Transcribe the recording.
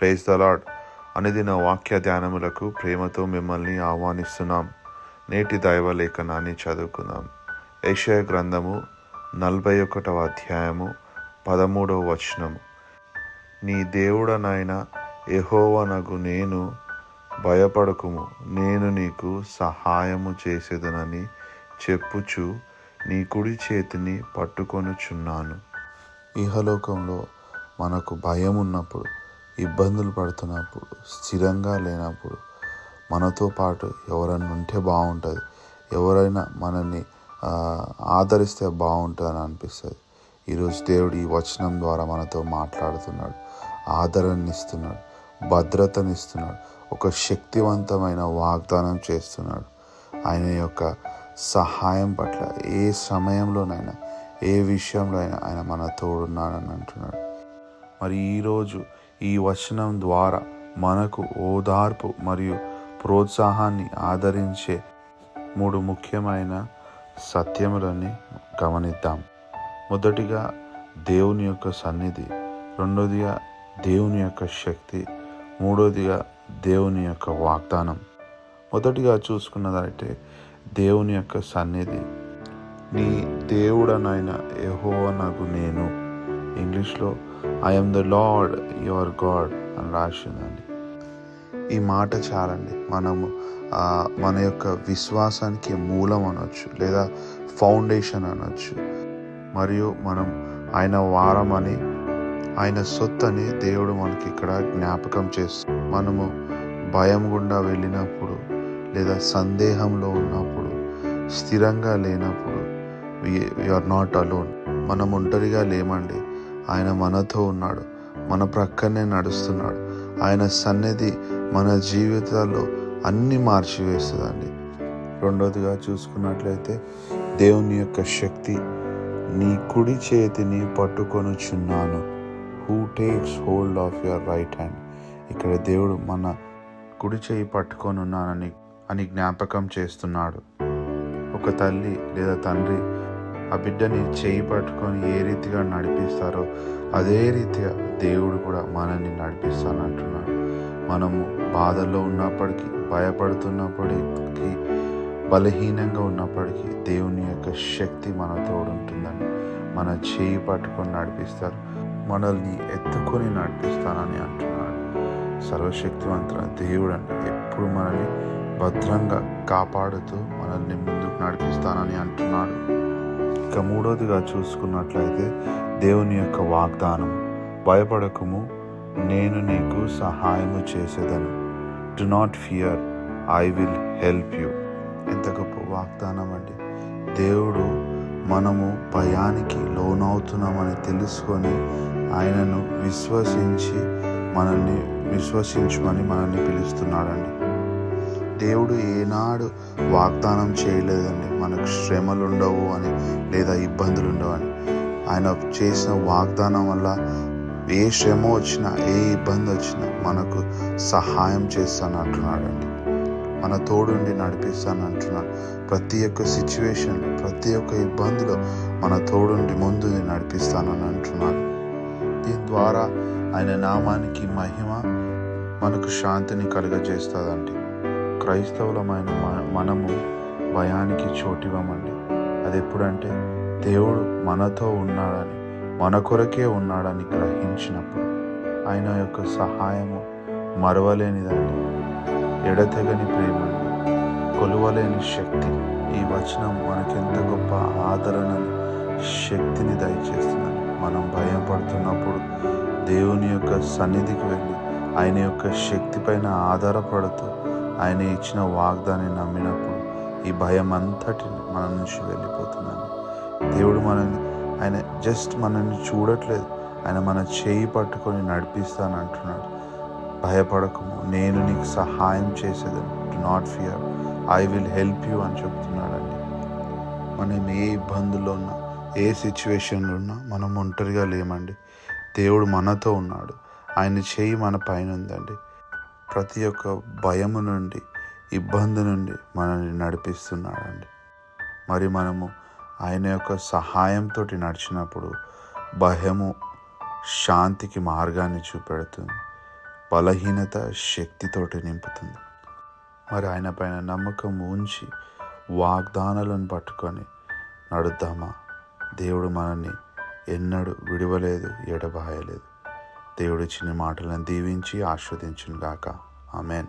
Praise the lord అనుదిన వాక్య ధ్యానములకు ప్రేమతో మిమ్మల్ని ఆహ్వానిస్తున్నాం. నేటి దైవ లేఖనాన్ని చదువుకుందాం. ఏషయ గ్రంథము నలభై ఒకటవ అధ్యాయము పదమూడవ వచనము. నీ దేవుడనైన యెహోవనగు నేను భయపడకుము. నేను నీకు సహాయము చేసేదనని చెప్పుచు నీ కుడి చేతిని పట్టుకొనుచున్నాను. ఇహలోకంలో మనకు భయం ఉన్నప్పుడు ఇబ్బందులు పడుతున్నప్పుడు స్థిరంగా లేనప్పుడు మనతో పాటు ఎవరైనా ఉంటే బాగుంటుంది. ఎవరైనా మనల్ని ఆదరిస్తే ఆదరిస్తే బాగుంటుందని అనిపిస్తుంది. ఈరోజు దేవుడు ఈ వచనం ద్వారా మనతో మాట్లాడుతున్నాడు. ఆదరణనిస్తున్నాడు. భద్రతనిస్తున్నాడు. ఒక శక్తివంతమైన వాగ్దానం చేస్తున్నాడు. ఆయన యొక్క సహాయం పట్ల ఏ సమయంలోనైనా ఏ విషయంలో అయినా ఆయన మన తోడున్నాడని అంటున్నాడు. మరి ఈరోజు ఈ వచనం ద్వారా మనకు ఓదార్పు మరియు ప్రోత్సాహాన్ని ఆదరించే మూడు ముఖ్యమైన సత్యములని గమనిద్దాం. మొదటిగా దేవుని యొక్క సన్నిధి రెండోదిగా దేవుని యొక్క శక్తి మూడోదిగా దేవుని యొక్క వాగ్దానం. మొదటిగా చూసుకున్నదంటే దేవుని యొక్క సన్నిధి నీ దేవుడనైన యెహోవా నాకు నేను. ఇంగ్లీష్లో I am the Lord your God అని రాసిందండి. ఈ మాట చాలండి. మనము మన యొక్క విశ్వాసానికి మూలం అనొచ్చు లేదా ఫౌండేషన్ అనొచ్చు. మరియు మనం ఆయన వారమని ఆయన సొత్తని దేవుడు మనకి ఇక్కడ జ్ఞాపకం చేస్తుంది మనము భయం గుండా వెళ్ళినప్పుడు లేదా సందేహంలో ఉన్నప్పుడు స్థిరంగా లేనప్పుడు ఆర్ నాట్ అలోన్ మనం ఒంటరిగా లేమండి. ఆయన మనతో ఉన్నాడు. మన ప్రక్కనే నడుస్తున్నాడు. ఆయన సన్నిధి మన జీవితాల్లో అన్ని మార్చివేస్తుందండి. రెండోదిగా చూసుకున్నట్లయితే దేవుని యొక్క శక్తి నీ కుడి చేతిని పట్టుకొనుచున్నాను. Who takes hold of your right hand ఇక్కడ దేవుడు మన కుడి చేయి పట్టుకొని ఉన్నానని అని జ్ఞాపకం చేస్తున్నాడు. ఒక తల్లి లేదా తండ్రి ఆ బిడ్డని చేయి పట్టుకొని ఏ రీతిగా నడిపిస్తారో అదే రీతిగా దేవుడు కూడా మనల్ని నడిపిస్తానంటున్నాడు. మనము బాధల్లో ఉన్నప్పటికీ భయపడుతున్నప్పటికీ బలహీనంగా ఉన్నప్పటికీ దేవుని యొక్క శక్తి మన తోడుంటుందని మన చేయి పట్టుకొని నడిపిస్తారు. మనల్ని ఎత్తుకొని నడిపిస్తానని అంటున్నాడు. సర్వశక్తివంతుల దేవుడు అంటే ఎప్పుడు మనల్ని భద్రంగా కాపాడుతూ మనల్ని ముందుకు నడిపిస్తానని అంటున్నాడు. ఇక మూడోదిగా చూసుకున్నట్లయితే దేవుని యొక్క వాగ్దానం భయపడకము నేను నీకు సహాయము చేసేదను. Do not fear I will help you ఎంత గొప్ప వాగ్దానం అండి. దేవుడు మనము భయానికి లోనవుతున్నామని తెలుసుకొని ఆయనను విశ్వసించి మనల్ని విశ్వసించమని మనల్ని పిలుస్తున్నాడండి. దేవుడు ఏనాడు వాగ్దానం చేయలేదండి. మనకు శ్రమలు ఉండవు అని లేదా ఇబ్బందులు ఉండవు అని. ఆయన చేసిన వాగ్దానం వల్ల ఏ శ్రమ వచ్చినా ఏ ఇబ్బంది వచ్చినా మనకు సహాయం చేస్తాను అంటున్నాడండి. మన తోడుండి నడిపిస్తాను అంటున్నాడు. ప్రతి ఒక్క సిచ్యువేషన్ ప్రతి ఒక్క ఇబ్బందిలో మన తోడుండి ముందు నడిపిస్తానని అంటున్నాడు. దీని ద్వారా ఆయన నామానికి మహిమ మనకు శాంతిని కలుగజేస్తుందండి. క్రైస్తవులమైన మనము భయానికి చోటివ్వమండి. అది ఎప్పుడంటే దేవుడు మనతో ఉన్నాడని మన కొరకే ఉన్నాడని గ్రహించినప్పుడు ఆయన యొక్క సహాయము మరవలేనిదండి. ఎడతెగని ప్రేమ కొలువలేని శక్తి ఈ వచనం మనకెంత గొప్ప ఆదరణని శక్తిని దయచేస్తుందని మనం భయపడుతున్నప్పుడు దేవుని యొక్క సన్నిధికి వెళ్ళి ఆయన యొక్క శక్తి పైన ఆధారపడుతూ ఆయన ఇచ్చిన వాగ్దాన్ని నమ్మినప్పుడు ఈ భయం అంతటిని మన నుంచి వెళ్ళిపోతున్నాను దేవుడు మనల్ని ఆయన జస్ట్ మనల్ని చూడట్లేదు. ఆయన మన చేయి పట్టుకొని నడిపిస్తాను అంటున్నాడు. భయపడకము. నేను నీకు సహాయం చేసేదని. Do not fear I will help you అని చెప్తున్నాడండి. మనం ఏ ఇబ్బందుల్లో ఉన్నా ఏ సిచ్యువేషన్లో ఉన్నా మనం ఒంటరిగా లేమండి. దేవుడు మనతో ఉన్నాడు. ఆయన చేయి మన పైన ఉందండి. ప్రతి ఒక్క భయము నుండి ఇబ్బంది నుండి మనల్ని నడిపిస్తున్నాడండి. మరి మనము ఆయన యొక్క సహాయంతో నడిచినప్పుడు భయము శాంతికి మార్గాన్ని చూపెడుతుంది. బలహీనత శక్తితోటి నింపుతుంది. మరి ఆయన పైన నమ్మకం ఉంచి వాగ్దానాలను పట్టుకొని నడుద్దామా? దేవుడు మనల్ని ఎన్నడూ విడవలేదు ఎడబాయలేదు. దేవుడిచ్చిన మాటలను దీవించి ఆస్వాదించును గాక ఆమెన్.